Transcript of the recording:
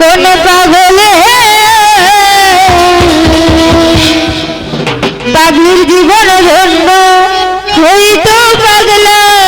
কোন পাগলে? পাগলির জীবন ধন্য হইতো পাগলা।